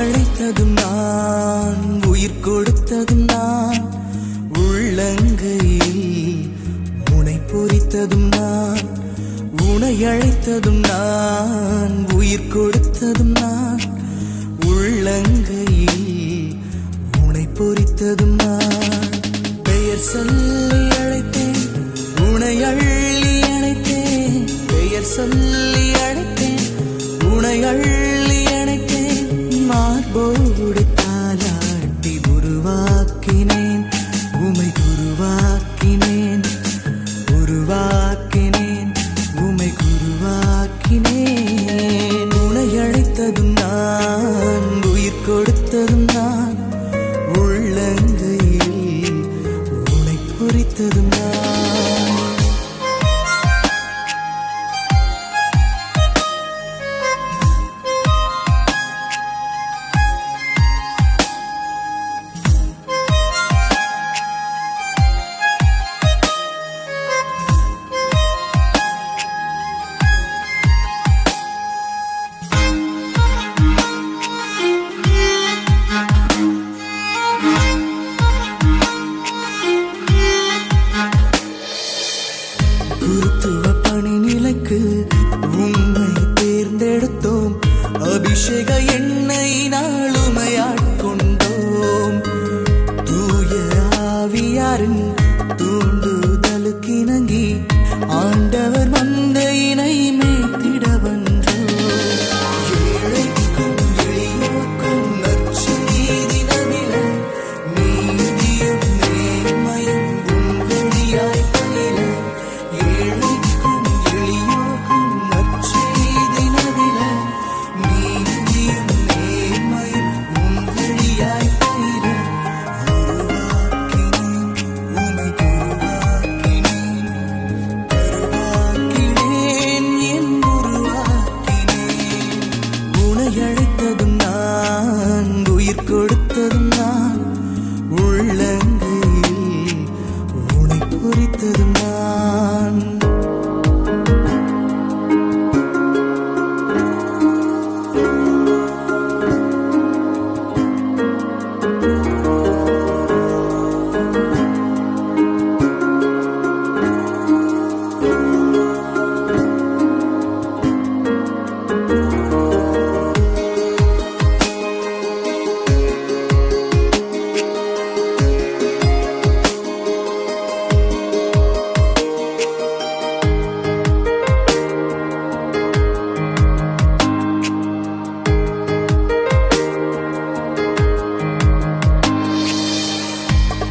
அழைத்ததும் நான் உயிர் கொடுத்ததும் நான் உள்ளங்கையில் முனை பொறித்ததும் நான் உனை அழைத்ததும் நான் உயிர் கொடுத்ததும் நான் உள்ளங்கையில் உனை பொறித்ததும் நான். பெயர் சொல்லி அழைத்தேன் உனை அள்ளி அழைத்தேன் பெயர் சொல்லி அழைத்தேன் உனை அள்ளி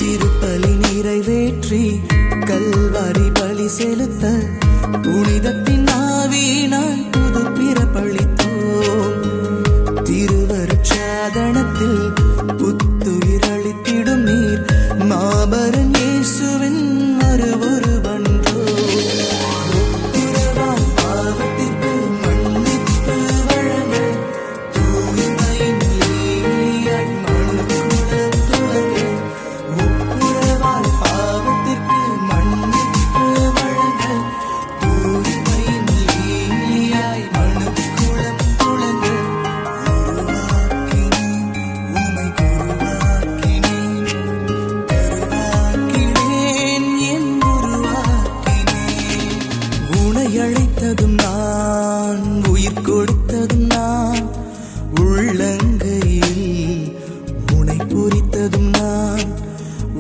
திருப்பலி நிறைவேற்றி கல்வாரி பலி செலுத்த புனிதத்தின் கொடுத்ததும் நான் உயிர் கொடுத்ததும் நான் உள்ளங்கையில் உனை பொறித்ததும் நான்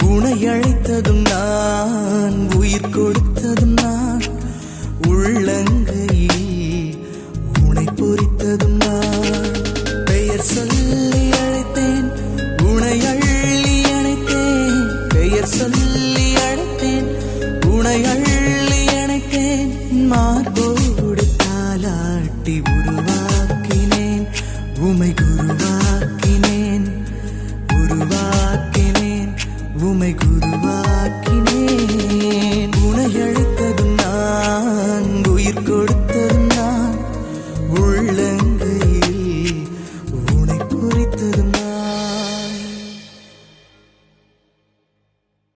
உனை அழைத்ததும் நான் உயிர் கொடுத்ததும் நான் உள்ளங்கையில் உனை பொறித்ததும் நான். பெயர் சொல்லி அழைத்தேன் உனை அள்ளி அழைத்தேன் பெயர் சொல்லி அழைத்தேன் உனை அள்ளி